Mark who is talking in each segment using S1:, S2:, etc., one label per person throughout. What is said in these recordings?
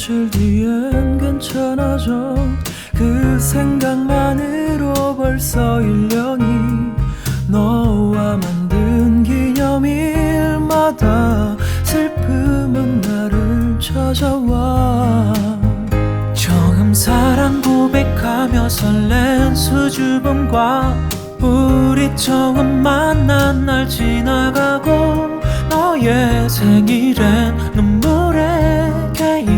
S1: 며칠 뒤엔 괜찮아져. 그 생각만으로 벌써 1년이 너와 만든 기념일마다 슬픔은 나를 찾아와. 처음 사랑 고백하며 설렌 수줍음과 우리 처음 만난 날 지나가고 너의 생일엔 눈물의 케이크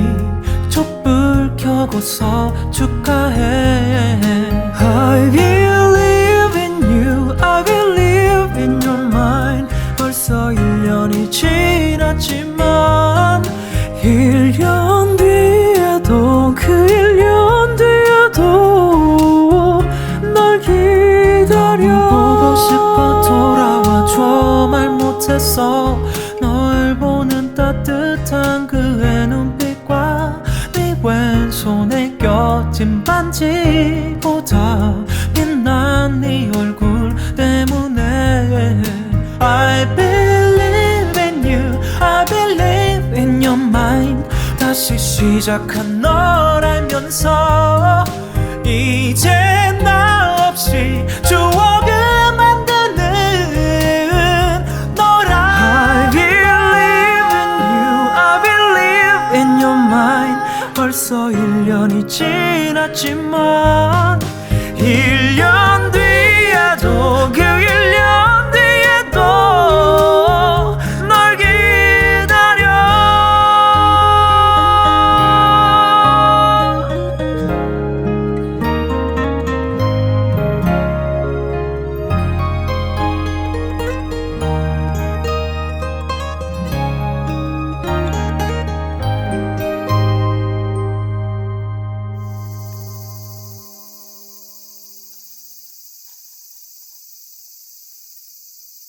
S1: 촛불 켜고서 축하해. I believe in you I believe in your mind. 벌써 1년이 지났지만 1년 뒤에도 그 1년 뒤에도 널 기다려. 보고 싶어 돌아와줘 말 못했어 따뜻한 그의 눈빛과 네 왼손에 껴진 반지보다 빛난 네 얼굴 때문에 I believe in you I believe in your mind. 다시 시작한 널 알면서 이제 나 벌써 1년이 지났지만 1년